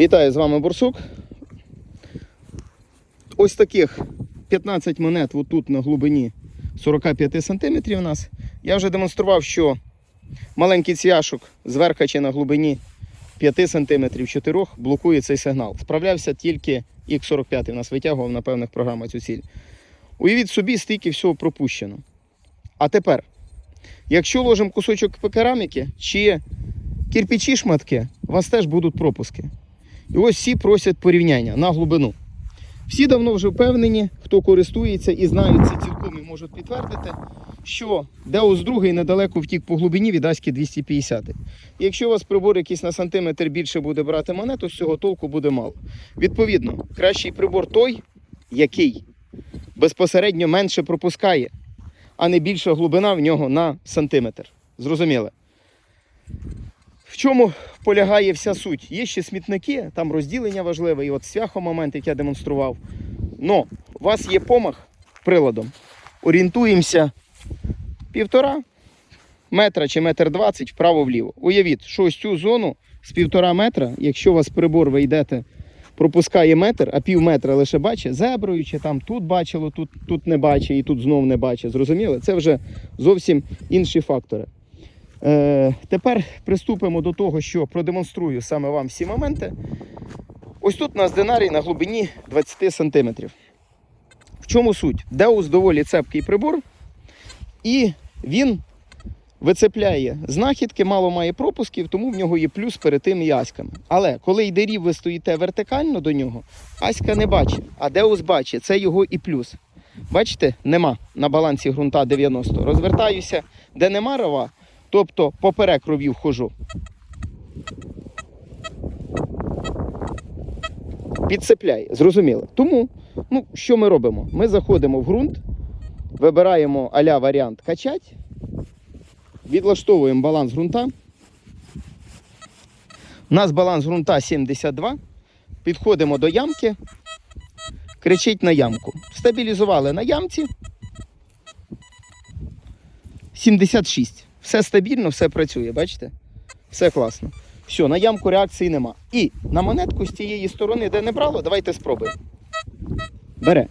Вітаю з вами Борсук. Ось таких 15 монет отут на глибині 45 см у нас. Я вже демонстрував, що маленький цвяшок зверху чи на глибині 5 см 4 блокує цей сигнал. Справлявся тільки X45 у нас витягував на певних програмах цю ціль. Уявіть собі, стільки всього пропущено. А тепер, якщо ложимо кусочок кераміки чи кирпичі шматки, у вас теж будуть пропуски. І ось всі просять порівняння на глибину. Всі давно вже впевнені, хто користується і знають це цілком і можуть підтвердити, що Деус другий недалеко втік по глибині від Аськи 250. І якщо у вас прибор якийсь на сантиметр більше буде брати монету, з цього толку буде мало. Відповідно, кращий прибор той, який безпосередньо менше пропускає, а не більша глибина в нього на сантиметр. Зрозуміли? В чому полягає вся суть? Є ще смітники, там розділення важливе, і от свяхомомент, як я демонстрував. Но у вас є помах приладом. Орієнтуємося півтора метра чи метр двадцять вправо-вліво. Уявіть, що ось цю зону з півтора метра, якщо у вас прибор ви йдете, пропускає метр, а пів метра лише бачить, зеброю, чи там тут бачило, тут, тут не бачить і тут знов не бачить. Зрозуміли? Це вже зовсім інші фактори. Е, тепер приступимо до того, що продемонструю саме вам всі моменти. Ось тут у нас динарій на глибині 20 см. В чому суть? Деус доволі цепкий прибор, і він вицепляє знахідки, мало має пропусків, тому в нього є плюс перед тим і аськами. Але коли йде рів, ви стоїте вертикально до нього, аська не бачить, а Деус бачить, це його і плюс. Бачите, нема на балансі ґрунта 90. Розвертаюся, де нема рова, Тобто поперек ровів хожу. Підцепляє, зрозуміло. Тому, ну, що ми робимо? Ми заходимо в ґрунт, вибираємо аля варіант качать, відлаштовуємо баланс ґрунта. У нас баланс ґрунта 72. Підходимо до ямки, кричить на ямку. Стабілізували на ямці. 76. Все стабільно, все працює, бачите? Все класно. Все, на ямку реакції нема. І на монетку з тієї сторони, де не брало, давайте спробуємо. Бере.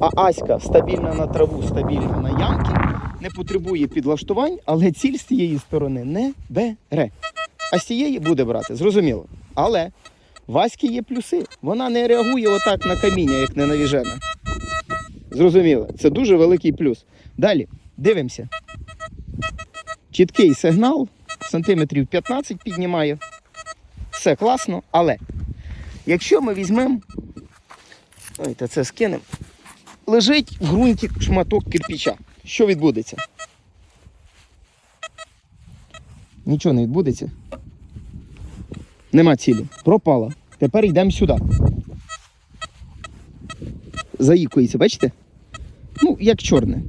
А Аська стабільна на траву, стабільна на ямки, не потребує підлаштувань, але ціль з тієї сторони не бере. А з цієї буде брати, зрозуміло. Але в Аськи є плюси. Вона не реагує отак на каміння, як ненавіжена. Зрозуміло, це дуже великий плюс. Далі, дивимося. Чіткий сигнал, сантиметрів 15 піднімає. Все класно, але якщо ми візьмемо, давайте це скинемо, лежить в ґрунті шматок кирпича. Що відбудеться? Нічого не відбудеться. Нема цілі. Пропала. Тепер йдемо сюди. Заїкується, бачите? Ну, як чорне.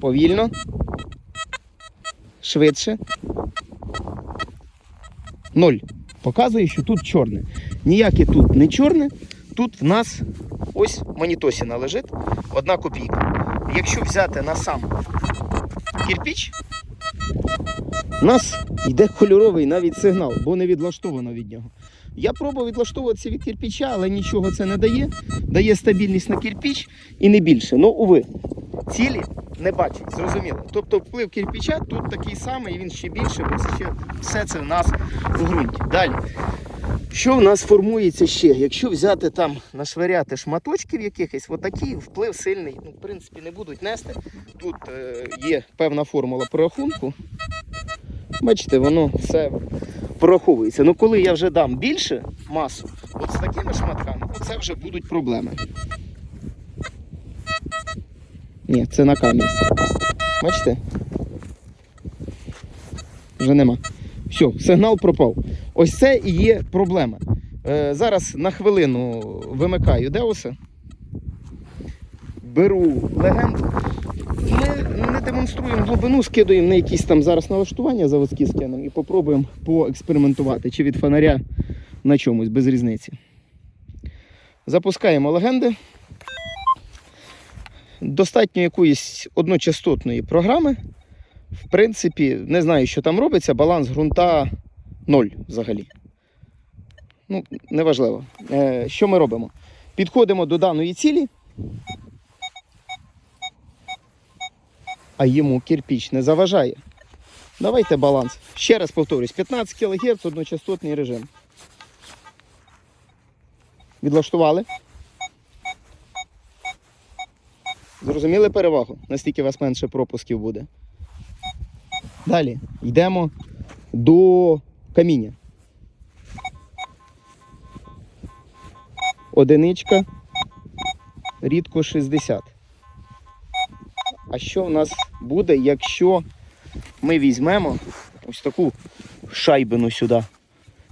Повільно швидше. Ноль. Показує, що тут чорне. Ніяке тут не чорне. Тут в нас ось монітосіна лежить одна копійка. Якщо взяти на сам кирпіч, у нас йде кольоровий навіть сигнал, бо не відлаштовано від нього. Я пробував відлаштовуватися від кирпіча, але нічого це не дає. Дає стабільність на кирпіч і не більше. Ну, уви, цілі не бачить, зрозуміло. Тобто вплив кирпича тут такий самий, і він ще більше, бо ще все це в нас у ґрунті. Далі. Що в нас формується ще? Якщо взяти там, нашвиряти шматочків якихось, отакий вплив сильний, ну, в принципі, не будуть нести. Тут е, є певна формула порахунку. Бачите, воно все пораховується. Ну коли я вже дам більше масу, от з такими шматками, це вже будуть проблеми. Ні, це на камінь. Бачите? Вже нема. Все, сигнал пропав. Ось це і є проблема. Е, зараз на хвилину вимикаю Деуса. Беру легенду. Ми не демонструємо глибину, скидуємо на якісь там зараз налаштування заводські скинемо і попробуємо поекспериментувати, чи від фонаря на чомусь, без різниці. Запускаємо легенди. Достатньо якоїсь одночастотної програми. В принципі, не знаю, що там робиться, баланс ґрунта 0 взагалі. Ну, неважливо. Е, що ми робимо? Підходимо до даної цілі, а йому кирпіч не заважає. Давайте баланс. Ще раз повторюсь: 15 кГц одночастотний режим. Відлаштували. Зрозуміли перевагу, наскільки у вас менше пропусків буде. Далі йдемо до каміння. Одиничка, рідко 60. А що в нас буде, якщо ми візьмемо ось таку шайбину сюди,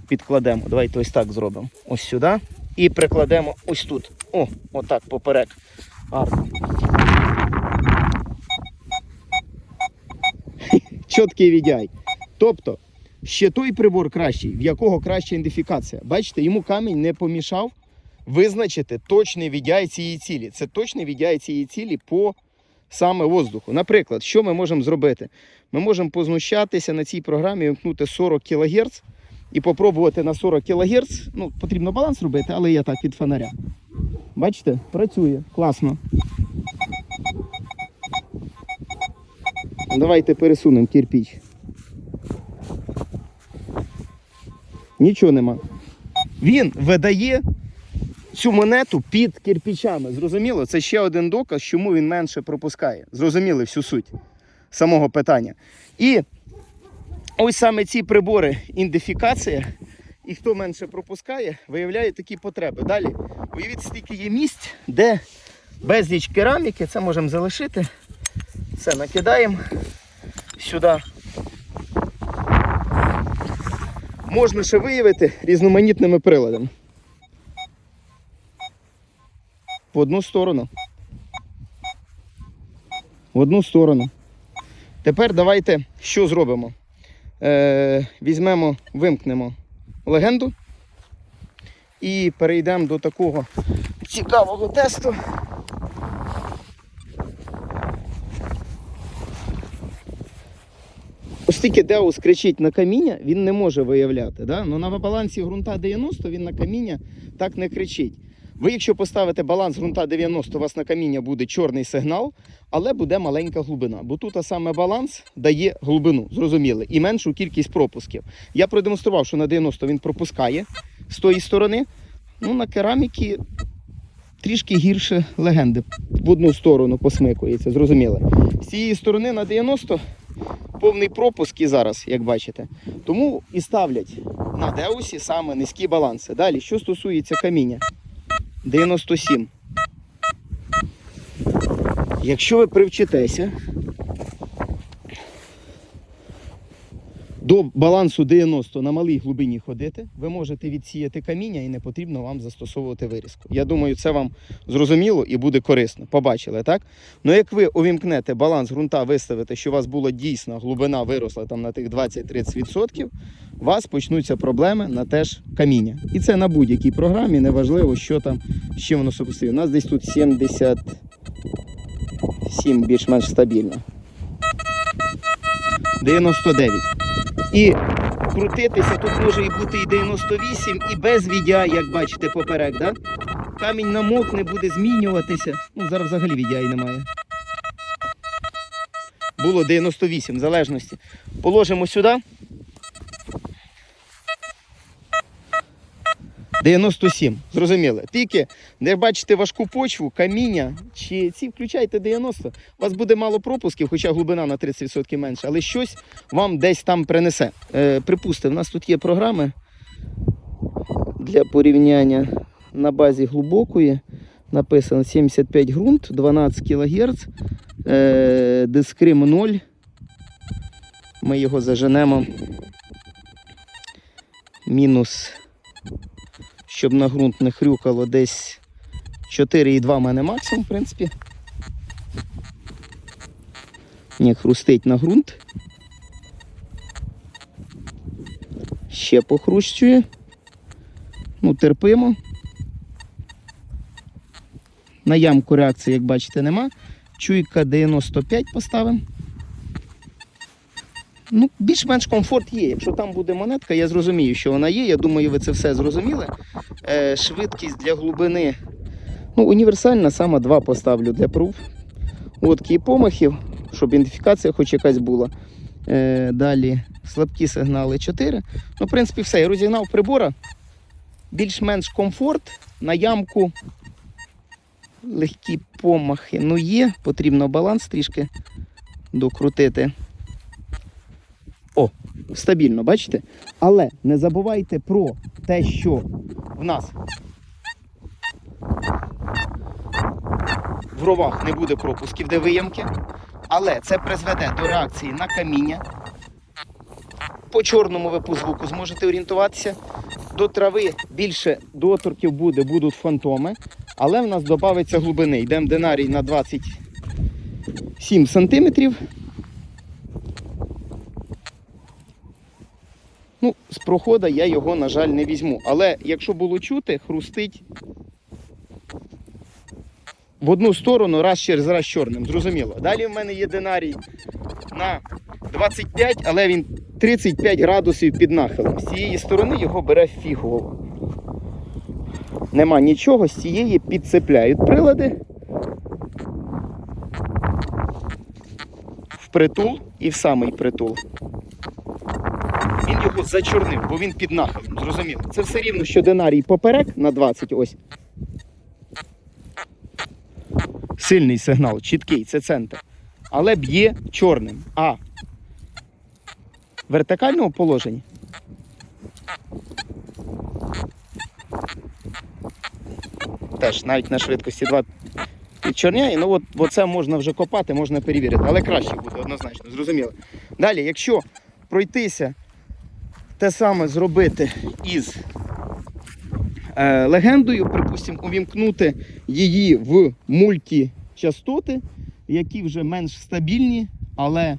підкладемо. Давайте ось так зробимо. Ось сюди. І прикладемо ось тут. О, отак поперек. Гарно. Чіткий відяй. Тобто, ще той прибор кращий, в якого краща ідентифікація. Бачите, йому камінь не помішав визначити точний відяй цієї цілі. Це точний відяй цієї цілі по саме воздуху. Наприклад, що ми можемо зробити? Ми можемо познущатися на цій програмі, вимкнути 40 кГц і попробувати на 40 кГц. Ну, потрібно баланс робити, але я так від фонаря. Бачите, працює, класно. Давайте пересунемо кирпіч. Нічого нема. Він видає цю монету під кирпичами. Зрозуміло? Це ще один доказ, чому він менше пропускає. Зрозуміли всю суть самого питання. І ось саме ці прибори ідентифікація, і хто менше пропускає, виявляє такі потреби. Далі, уявіть, стільки є місць, де безліч кераміки, це можемо залишити. Це накидаємо сюди. Можна ще виявити різноманітними приладами. В одну сторону. В одну сторону. Тепер давайте що зробимо? Е, візьмемо, вимкнемо легенду і перейдемо до такого цікавого тесту. Оскільки Деус кричить на каміння, він не може виявляти. Да? Ну, на балансі ґрунта 90 він на каміння так не кричить. Ви, якщо поставите баланс ґрунта 90, у вас на каміння буде чорний сигнал, але буде маленька глибина. Бо тут саме баланс дає глибину, зрозуміли, і меншу кількість пропусків. Я продемонстрував, що на 90 він пропускає з тої сторони. Ну, на кераміки трішки гірше легенди. В одну сторону посмикується, зрозуміли. З цієї сторони на 90 повний пропуск і зараз, як бачите. Тому і ставлять на деусі саме низькі баланси. Далі, що стосується каміння. 97. Якщо ви привчитеся до балансу 90 на малій глибині ходити, ви можете відсіяти каміння і не потрібно вам застосовувати вирізку. Я думаю, це вам зрозуміло і буде корисно. Побачили, так? Ну як ви увімкнете баланс ґрунта, виставите, що у вас була дійсна глибина виросла там на тих 20-30%, у вас почнуться проблеми на теж каміння. І це на будь-якій програмі, неважливо, що там, з чим воно супустує. У нас десь тут 77 більш-менш стабільно. 99. І крутитися тут може бути і 98, і без відя, як бачите, поперек. Да? Камінь намокне, буде змінюватися. Ну, зараз взагалі відя і немає. Було 98 в залежності. Положимо сюди. 97. Зрозуміли. Тільки, де бачите важку почву, каміння чи ці включайте 90. У вас буде мало пропусків, хоча глибина на 30% менше, але щось вам десь там принесе. Е, припустимо, у нас тут є програми для порівняння на базі глибокої. Написано 75 ґрунт, 12 кГц, е, дискрим 0. Ми його заженемо. Мінус щоб на ґрунт не хрюкало десь 4,2 в мене максимум, в принципі. Ні, хрустить на ґрунт. Ще похрущує. Ну, терпимо. На ямку реакції, як бачите, нема. Чуйка 95 поставимо. Ну, більш-менш комфорт є. Якщо там буде монетка, я зрозумію, що вона є. Я думаю, ви це все зрозуміли. Е, швидкість для глибини ну, універсальна, саме 2 поставлю для пруф. Отки і помахів, щоб ідентифікація хоч якась була. Е, далі слабкі сигнали 4. Ну, в принципі, все. Я розігнав прибора. Більш-менш комфорт на ямку. Легкі помахи. Ну є, потрібно баланс трішки докрутити. Стабільно, бачите? Але не забувайте про те, що в нас в ровах не буде пропусків, де виямки. Але це призведе до реакції на каміння. По чорному ви по звуку зможете орієнтуватися. До трави більше доторків буде, будуть фантоми, але в нас додається глибини. Йдемо динарій на 27 сантиметрів. Ну, з прохода я його, на жаль, не візьму. Але якщо було чути, хрустить в одну сторону раз через раз чорним. Зрозуміло. Далі в мене є динарій на 25, але він 35 градусів під нахилом. З цієї сторони його бере фігово. Нема нічого, з цієї підцепляють прилади. В притул і в самий притул. Його зачорнив, бо він під нахилом. Зрозуміло. Це все рівно, що динарій поперек на 20 ось. Сильний сигнал, чіткий, це центр. Але б'є чорним. А в вертикальному положенні. Теж навіть на швидкості 2 підчорняє. Ну от, от це можна вже копати, можна перевірити. Але краще буде однозначно, зрозуміло. Далі, якщо пройтися, те саме зробити із е, легендою, припустимо, увімкнути її в мультичастоти, які вже менш стабільні, але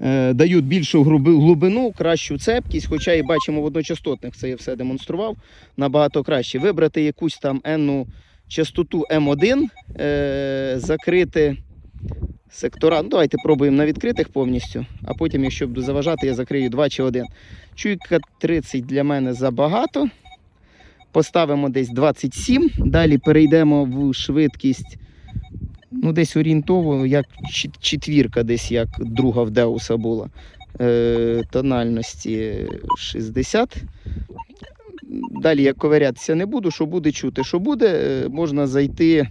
е, дають більшу глибину, кращу цепкість, хоча і бачимо в одночастотних, це я все демонстрував, набагато краще. Вибрати якусь там енну частоту М1, е, закрити сектора. Ну, давайте пробуємо на відкритих повністю, а потім, якщо буду заважати, я закрию 2 чи 1. Чуйка 30 для мене забагато. Поставимо десь 27. Далі перейдемо в швидкість. Ну, десь орієнтово, як четвірка, десь як друга в Деуса була. Е, тональності 60. Далі я ковирятися не буду, що буде чути, що буде. Е, Можна зайти,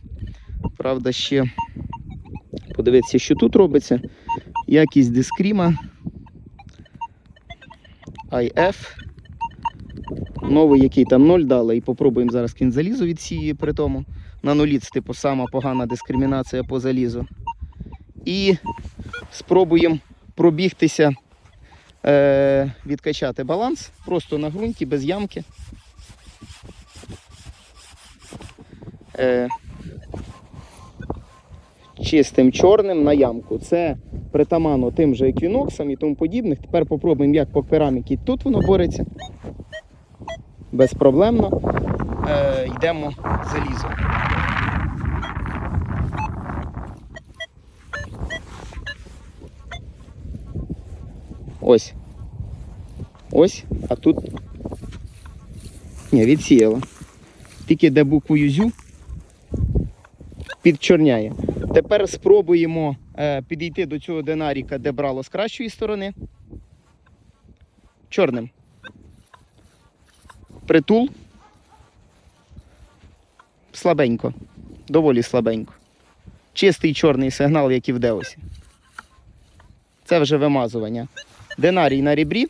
правда, ще подивитися, що тут робиться. Якість дискріма. IF. Новий, який там 0 дали, і попробуємо зараз кінь залізу від цієї при тому. На нулі це типу сама погана дискримінація по залізу. І спробуємо пробігтися, е, відкачати баланс просто на ґрунті, без ямки. Е, чистим чорним на ямку. Це притаманно тим же еквіноксам і тому подібних. Тепер попробуємо, як по кераміки тут воно бореться. Безпроблемно. Е, йдемо залізо. Ось. Ось, а тут. Ні, відсіяла. Тільки де буквою зю підчорняє. Тепер спробуємо е, підійти до цього динаріка, де брало з кращої сторони. Чорним. Притул. Слабенько. Доволі слабенько. Чистий чорний сигнал, як і в Деосі. Це вже вимазування. Динарій на ребрі.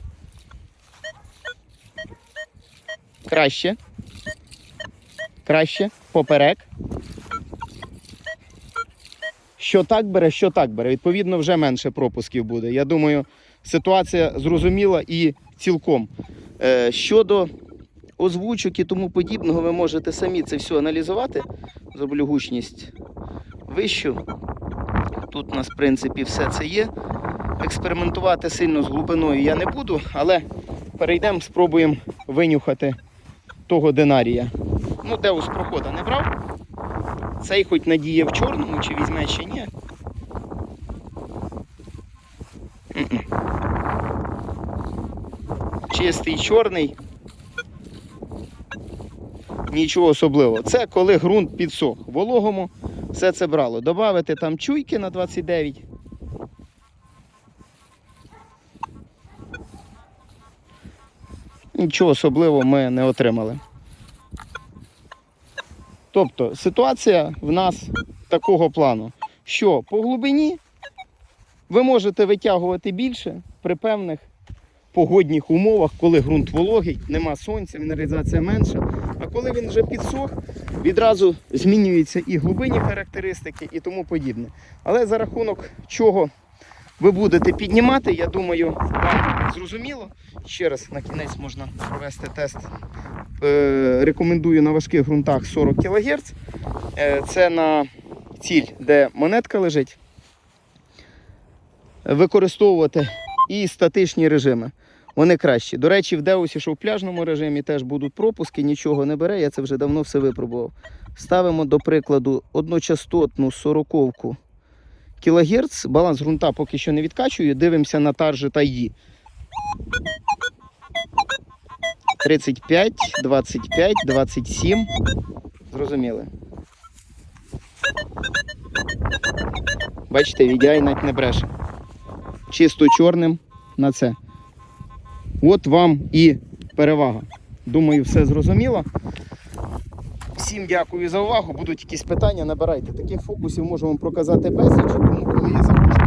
Краще. Краще. Поперек. Що так бере, що так бере. Відповідно, вже менше пропусків буде. Я думаю, ситуація зрозуміла і цілком. Е, щодо озвучок і тому подібного, ви можете самі це все аналізувати. Зроблю гучність вищу. Тут у нас, в принципі, все це є. Експериментувати сильно з глибиною я не буду, але перейдемо, спробуємо винюхати того динарія. Ну, Деус прохода не брав. Цей хоч надіє в чорному, чи візьме, чи ні. Чистий чорний. Нічого особливого. Це коли ґрунт підсох. Вологому все це брало. Добавити там чуйки на 29. Нічого особливого ми не отримали. Тобто ситуація в нас такого плану, що по глибині ви можете витягувати більше при певних погодних умовах, коли ґрунт вологий, нема сонця, мінералізація менша. А коли він вже підсох, відразу змінюються і глибинні характеристики, і тому подібне. Але за рахунок чого ви будете піднімати, я думаю, вам зрозуміло. Ще раз на кінець можна провести тест. Е, рекомендую на важких ґрунтах 40 кГц. Е, це на ціль, де монетка лежить. Використовувати і статичні режими. Вони кращі. До речі, в Деусі, що в пляжному режимі теж будуть пропуски, нічого не бере, я це вже давно все випробував. Ставимо, до прикладу, одночастотну 40 кГц. Баланс ґрунта поки що не відкачую. Дивимося на таржет ID. 35, 25, 27. Зрозуміли. Бачите, VDI навіть не бреше. Чисто чорним на це. От вам і перевага. Думаю, все зрозуміло. Всім дякую за увагу. Будуть якісь питання, набирайте. Таких фокусів можу вам проказати безліч, тому коли я заходжу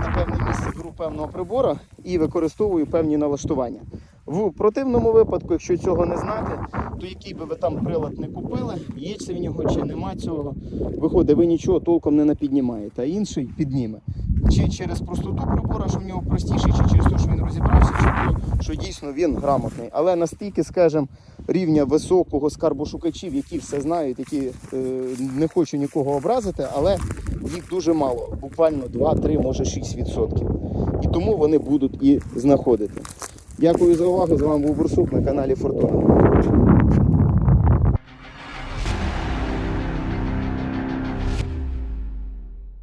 на певне місце беру певного прибора і використовую певні налаштування. В противному випадку, якщо цього не знати, то який би ви там прилад не купили, є це в нього чи нема цього, виходить, ви нічого толком не напіднімаєте, а інший підніме. Чи через простоту прибора, що в нього простіший, чи через те, що він розібрався, чи що дійсно він грамотний. Але настільки, скажімо, рівня високого скарбошукачів, які все знають, які е, не хочу нікого образити, але їх дуже мало, буквально 2-3, може 6%. І тому вони будуть і знаходити. Дякую за увагу. З вами був Бурсук на каналі Фортуна.